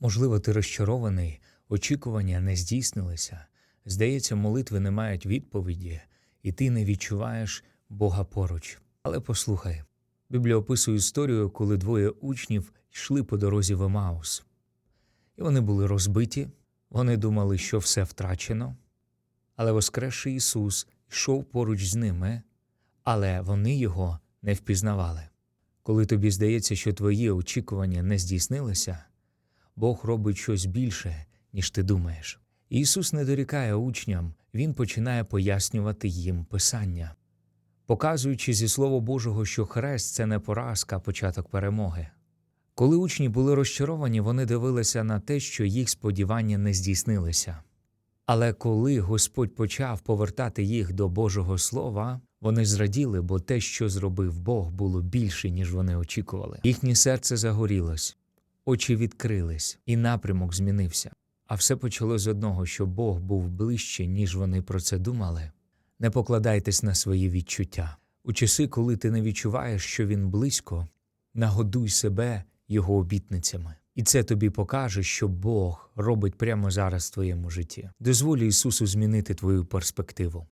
Можливо, ти розчарований, очікування не здійснилися. Здається, молитви не мають відповіді, і ти не відчуваєш Бога поруч. Але послухай, Біблія описує історію, коли двоє учнів йшли по дорозі в Емаус. І вони були розбиті, вони думали, що все втрачено. Але Воскресший Ісус йшов поруч з ними, але вони його не впізнавали. Коли тобі здається, що твої очікування не здійснилися, Бог робить щось більше, ніж ти думаєш. Ісус не дорікає учням, Він починає пояснювати їм Писання, показуючи зі Слова Божого, що хрест це не поразка, а початок перемоги. Коли учні були розчаровані, вони дивилися на те, що їх сподівання не здійснилися. Але коли Господь почав повертати їх до Божого Слова, вони зраділи, бо те, що зробив Бог, було більше, ніж вони очікували. Їхнє серце загорілось, очі відкрились, і напрямок змінився. А все почалось з одного, що Бог був ближче, ніж вони про це думали. Не покладайтесь на свої відчуття. У часи, коли ти не відчуваєш, що він близько, нагодуй себе його обітницями. І це тобі покаже, що Бог робить прямо зараз в твоєму житті. Дозволь Ісусу змінити твою перспективу.